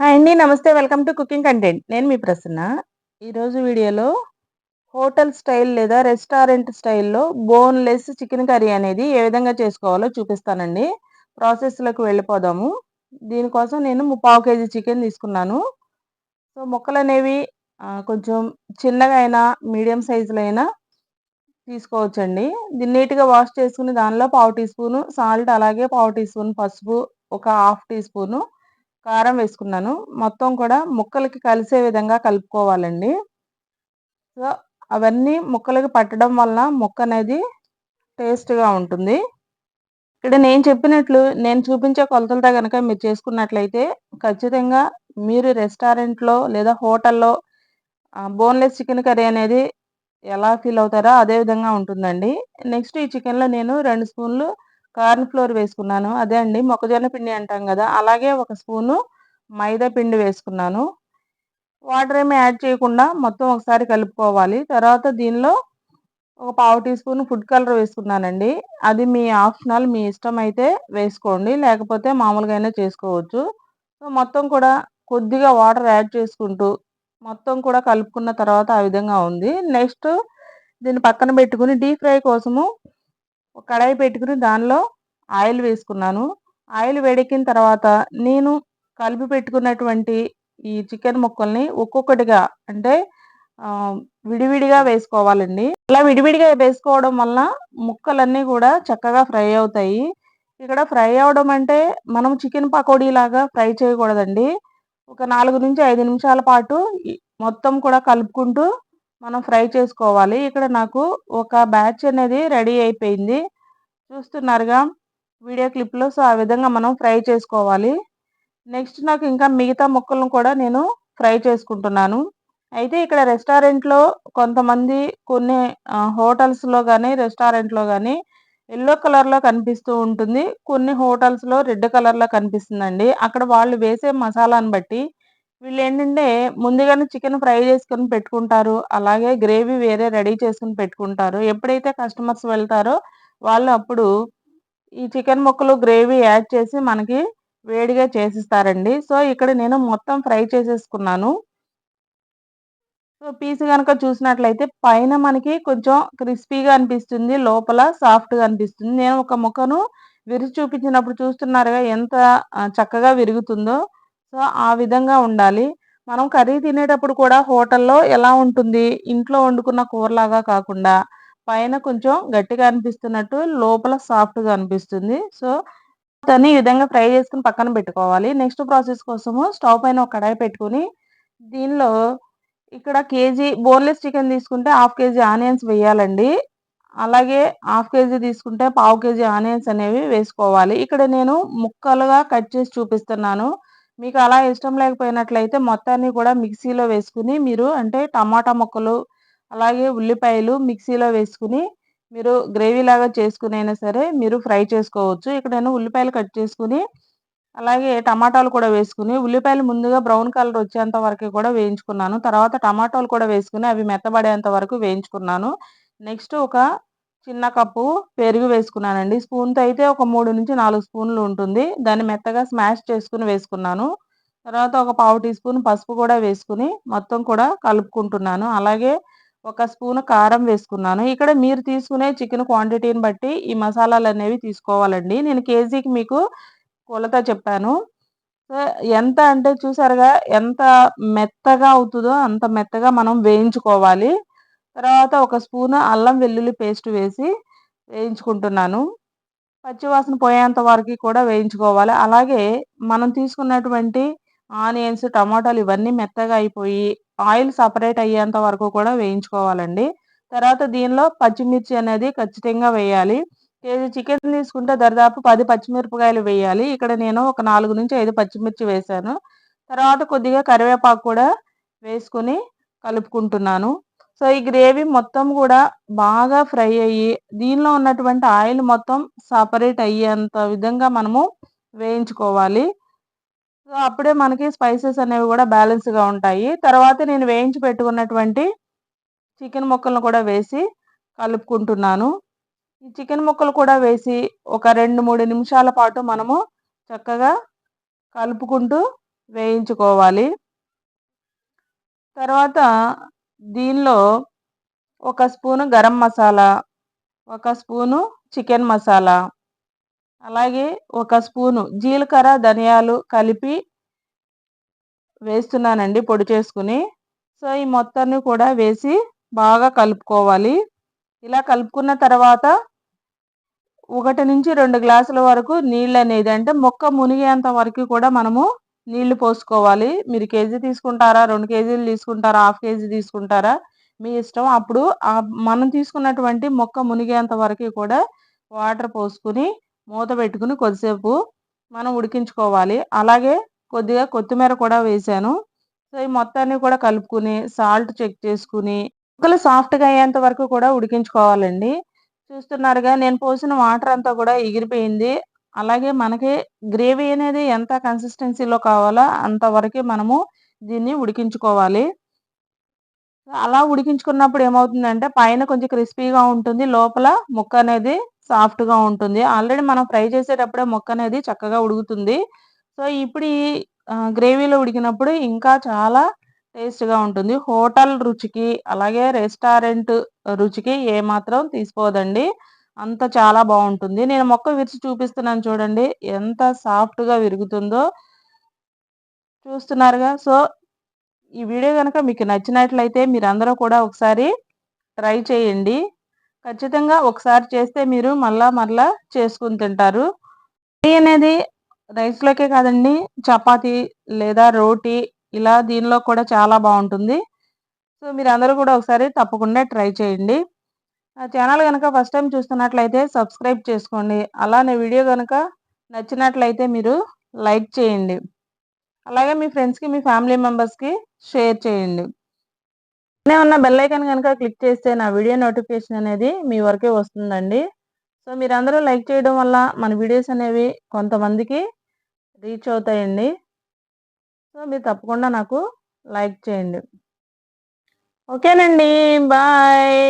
Hi అండి నమస్తే. Welcome to cooking content. నేను మీ ప్రసన్న. ఈరోజు వీడియోలో హోటల్ స్టైల్ లేదా రెస్టారెంట్ స్టైల్లో బోన్లెస్ చికెన్ కర్రీ అనేది ఏ విధంగా చేసుకోవాలో చూపిస్తానండి. ప్రాసెస్లోకి వెళ్ళిపోదాము. దీనికోసం నేను పావు కేజీ చికెన్ తీసుకున్నాను. సో ముక్కలు అనేవి కొంచెం చిన్నగా అయినా మీడియం సైజులో అయినా తీసుకోవచ్చండి. దీన్ని నీట్గా వాష్ చేసుకుని దానిలో పావు టీ స్పూను సాల్ట్ అలాగే పావు టీ స్పూన్ పసుపు ఒక హాఫ్ టీ స్పూను కారం వేసుకున్నాను. మొత్తం కూడా ముక్కలకి కలిసే విధంగా కలుపుకోవాలండి. సో అవన్నీ ముక్కలకి పట్టడం వల్ల ముక్క అనేది టేస్ట్గా ఉంటుంది. ఇక్కడ నేను చెప్పినట్లు నేను చూపించే కొలతలతో కనుక మీరు చేసుకున్నట్లయితే ఖచ్చితంగా మీరు రెస్టారెంట్లో లేదా హోటల్లో బోన్లెస్ చికెన్ కర్రీ అనేది ఎలా ఫీల్ అవుతారో అదే విధంగా ఉంటుందండి. నెక్స్ట్ ఈ చికెన్లో నేను రెండు స్పూన్లు కార్న్ ఫ్లోర్ వేసుకున్నాను. అదే అండి మొక్కజొన్న పిండి అంటాం కదా అలాగే ఒక స్పూను మైదా పిండి వేసుకున్నాను. వాటర్ ఏమి యాడ్ చేయకుండా మొత్తం ఒకసారి కలుపుకోవాలి. తర్వాత దీనిలో ఒక పావు టీ స్పూన్ ఫుడ్ కలర్ వేసుకున్నానండి. అది మీ ఆప్షనల్ మీ ఇష్టం అయితే వేసుకోండి. లేకపోతే మామూలుగా చేసుకోవచ్చు. సో మొత్తం కూడా కొద్దిగా వాటర్ యాడ్ చేసుకుంటూ మొత్తం కూడా కలుపుకున్న తర్వాత ఆ విధంగా ఉంది. నెక్స్ట్ దీన్ని పక్కన పెట్టుకుని డీప్ ఫ్రై కోసము కడాయి పెట్టుకుని దానిలో ఆయిల్ వేసుకున్నాను. ఆయిల్ వేడెక్కిన తర్వాత నేను కలిపి పెట్టుకున్నటువంటి ఈ చికెన్ ముక్కల్ని ఒక్కొక్కటిగా అంటే విడివిడిగా వేసుకోవాలండి. అలా విడివిడిగా వేసుకోవడం వల్ల ముక్కలన్నీ కూడా చక్కగా ఫ్రై అవుతాయి. ఇక్కడ ఫ్రై అవడం అంటే మనం చికెన్ పకోడీ లాగా ఫ్రై చేయకూడదండి. ఒక నాలుగు నుంచి ఐదు నిమిషాల పాటు మొత్తం కూడా కలుపుకుంటూ మనం ఫ్రై చేసుకోవాలి. ఇక్కడ నాకు ఒక బ్యాచ్ అనేది రెడీ అయిపోయింది. చూస్తున్నారుగా. వీడియో క్లిప్లో. సో ఆ విధంగా మనం ఫ్రై చేసుకోవాలి. నెక్స్ట్ నాకు ఇంకా మిగతా ముక్కలను కూడా నేను ఫ్రై చేసుకుంటున్నాను. అయితే ఇక్కడ రెస్టారెంట్లో కొంతమంది కొన్ని హోటల్స్లో కానీ రెస్టారెంట్లో కానీ ఎల్లో కలర్లో కనిపిస్తూ ఉంటుంది. కొన్ని హోటల్స్లో రెడ్ కలర్లో కనిపిస్తుందండి. అక్కడ వాళ్ళు వేసే మసాలాను బట్టి వీళ్ళు ఏంటంటే ముందుగానే చికెన్ ఫ్రై చేసుకొని పెట్టుకుంటారు. అలాగే గ్రేవీ వేరే రెడీ చేసుకుని పెట్టుకుంటారు. ఎప్పుడైతే కస్టమర్స్ వెళ్తారో వాళ్ళు అప్పుడు ఈ చికెన్ ముక్కలు గ్రేవీ యాడ్ చేసి మనకి వేడిగా చేసిస్తారండి. సో ఇక్కడ నేను మొత్తం ఫ్రై చేసేసుకున్నాను. సో పీస్ కనుక చూసినట్లయితే పైన మనకి కొంచెం క్రిస్పీగా అనిపిస్తుంది లోపల సాఫ్ట్గా అనిపిస్తుంది. నేను ఒక ముక్కను విరిచి చూపించినప్పుడు చూస్తున్నారుగా ఎంత చక్కగా విరుగుతుందో. సో ఆ విధంగా ఉండాలి. మనం కర్రీ తినేటప్పుడు కూడా హోటల్లో ఎలా ఉంటుంది? ఇంట్లో వండుకున్న కూరలాగా కాకుండా పైన కొంచెం గట్టిగా అనిపిస్తున్నట్టు లోపల సాఫ్ట్గా అనిపిస్తుంది. సో దాన్ని ఈ విధంగా ఫ్రై చేసుకుని పక్కన పెట్టుకోవాలి. నెక్స్ట్ ప్రాసెస్ కోసము స్టవ్ పైన ఒక కడాయి పెట్టుకుని దీనిలో ఇక్కడ కేజీ బోన్లెస్ చికెన్ తీసుకుంటే హాఫ్ కేజీ ఆనియన్స్ వేయాలండి. అలాగే హాఫ్ కేజీ తీసుకుంటే పావు కేజీ ఆనియన్స్ అనేవి వేసుకోవాలి. ఇక్కడ నేను ముక్కలుగా కట్ చేసి చూపిస్తున్నాను. మీకు అలా ఇష్టం లేకపోయినట్లయితే మొత్తాన్ని కూడా మిక్సీలో వేసుకుని మీరు అంటే టమాటా ముక్కలు అలాగే ఉల్లిపాయలు మిక్సీలో వేసుకుని మీరు గ్రేవీ లాగా సరే మీరు ఫ్రై చేసుకోవచ్చు. ఇక్కడ నేను ఉల్లిపాయలు కట్ చేసుకుని అలాగే టమాటాలు కూడా వేసుకుని ఉల్లిపాయలు ముందుగా బ్రౌన్ కలర్ వచ్చేంత వరకు కూడా వేయించుకున్నాను. తర్వాత టమాటాలు కూడా వేసుకుని అవి మెత్తబడేంత వరకు వేయించుకున్నాను. నెక్స్ట్ ఒక చిన్న కప్పు పెరుగు వేసుకున్నానండి. స్పూన్తో అయితే ఒక మూడు నుంచి నాలుగు స్పూన్లు ఉంటుంది. దాన్ని మెత్తగా స్మాష్ చేసుకుని వేసుకున్నాను. తర్వాత ఒక పావు టీ స్పూన్ పసుపు కూడా వేసుకుని మొత్తం కూడా కలుపుకుంటున్నాను. అలాగే ఒక స్పూన్ కారం వేసుకున్నాను. ఇక్కడ మీరు తీసుకునే చికెన్ క్వాంటిటీని బట్టి ఈ మసాలాలు అనేవి తీసుకోవాలండి. నేను కేజీకి మీకు కొలత చెప్పాను. ఎంత అంటే చూసారుగా ఎంత మెత్తగా అవుతుందో అంత మెత్తగా మనం వేయించుకోవాలి. తర్వాత ఒక స్పూన్ అల్లం వెల్లుల్లి పేస్ట్ వేసి వేయించుకుంటున్నాను. పచ్చివాసన పోయేంత వరకు కూడా వేయించుకోవాలి. అలాగే మనం తీసుకున్నటువంటి ఆనియన్స్ టమాటాలు ఇవన్నీ మెత్తగా అయిపోయి ఆయిల్ సపరేట్ అయ్యేంత వరకు కూడా వేయించుకోవాలండి. తర్వాత దీనిలో పచ్చిమిర్చి అనేది ఖచ్చితంగా వేయాలి. కేజీ చికెన్ తీసుకుంటే దరిదాపు పది పచ్చిమిరపకాయలు వేయాలి. ఇక్కడ నేను ఒక నాలుగు నుంచి ఐదు పచ్చిమిర్చి వేసాను తర్వాత కొద్దిగా కరివేపాకు కూడా వేసుకుని కలుపుకుంటున్నాను. సో ఈ గ్రేవీ మొత్తం కూడా బాగా ఫ్రై అయ్యి దీనిలో ఉన్నటువంటి ఆయిల్ మొత్తం సపరేట్ అయ్యేంత విధంగా మనము వేయించుకోవాలి. సో అప్పుడే మనకి స్పైసెస్ అనేవి కూడా బ్యాలెన్స్గా ఉంటాయి. తర్వాత నేను వేయించి పెట్టుకున్నటువంటి చికెన్ ముక్కలను కూడా వేసి కలుపుకుంటున్నాను. ఈ చికెన్ ముక్కలు కూడా వేసి ఒక రెండు మూడు నిమిషాల పాటు మనము చక్కగా కలుపుకుంటూ వేయించుకోవాలి. తర్వాత దీనిలో ఒక స్పూను గరం మసాలా ఒక స్పూను చికెన్ మసాలా అలాగే ఒక స్పూను జీలకర్ర ధనియాలు కలిపి వేస్తున్నానండి పొడి చేసుకుని. సో ఈ మొత్తాన్ని కూడా వేసి బాగా కలుపుకోవాలి. ఇలా కలుపుకున్న తర్వాత ఒకటి నుంచి రెండు గ్లాసుల వరకు నీళ్ళు అనేది అంటే మొక్క మునిగేంత వరకు కూడా మనము నీళ్ళు పోసుకోవాలి. మీరు కేజీ తీసుకుంటారా రెండు కేజీలు తీసుకుంటారా హాఫ్ కేజీ తీసుకుంటారా మీ ఇష్టం అప్పుడు మనం తీసుకున్నటువంటి మొక్క మునిగేంత వరకు కూడా వాటర్ పోసుకుని మూత పెట్టుకుని కొద్దిసేపు మనం ఉడికించుకోవాలి. అలాగే కొద్దిగా కొత్తిమీర కూడా వేసాను. సో ఈ మొత్తాన్ని కూడా కలుపుకుని సాల్ట్ చెక్ చేసుకుని ముక్కలు సాఫ్ట్గా అయ్యేంత వరకు కూడా ఉడికించుకోవాలండి. చూస్తున్నారుగా నేను పోసిన వాటర్ అంతా కూడా ఎగిరిపోయింది. అలాగే మనకి గ్రేవీ అనేది ఎంత కన్సిస్టెన్సీలో కావాలో అంతవరకు మనము దీన్ని ఉడికించుకోవాలి. అలా ఉడికించుకున్నప్పుడు ఏమవుతుందంటే పైన కొంచెం క్రిస్పీగా ఉంటుంది. లోపల ముక్క అనేది సాఫ్ట్గా ఉంటుంది. ఆల్రెడీ మనం ఫ్రై చేసేటప్పుడే మొక్క అనేది చక్కగా ఉడుకుతుంది. సో ఇప్పుడు ఈ గ్రేవీలో ఉడికినప్పుడు ఇంకా చాలా టేస్ట్గా ఉంటుంది. హోటల్ రుచికి అలాగే రెస్టారెంట్ రుచికి ఏమాత్రం తీసుకోదండి. అంత చాలా బాగుంటుంది. నేను మొక్క విరిచి చూపిస్తున్నాను చూడండి. ఎంత సాఫ్ట్గా విరుగుతుందో చూస్తున్నారుగా. సో ఈ వీడియో కనుక మీకు నచ్చినట్లయితే మీరందరూ కూడా ఒకసారి ట్రై చేయండి. ఖచ్చితంగా ఒకసారి చేస్తే మీరు మళ్ళా మళ్ళా చేసుకుని తింటారు. అనేది రైస్లోకే కాదండి చపాతి లేదా రోటీ ఇలా దీనిలో కూడా చాలా బాగుంటుంది. సో మీరు అందరూ కూడా ఒకసారి తప్పకుండా ట్రై చేయండి. ఆ ఛానల్ కనుక ఫస్ట్ టైం చూస్తున్నట్లయితే సబ్స్క్రైబ్ చేసుకోండి. అలానే వీడియో కనుక నచ్చినట్లయితే మీరు లైక్ చేయండి. అలాగే మీ ఫ్రెండ్స్కి మీ ఫ్యామిలీ మెంబర్స్కి షేర్ చేయండి. ఉన్న బెల్ ఐకాన్ కనుక క్లిక్ చేస్తే నా వీడియో నోటిఫికేషన్ అనేది మీ వరకే వస్తుందండి. సో మీరందరూ లైక్ చేయడం వల్ల మన వీడియోస్ అనేవి కొంతమందికి రీచ్ అవుతాయండి. సో మీరు తప్పకుండా నాకు లైక్ చేయండి. ఓకేనండి బాయ్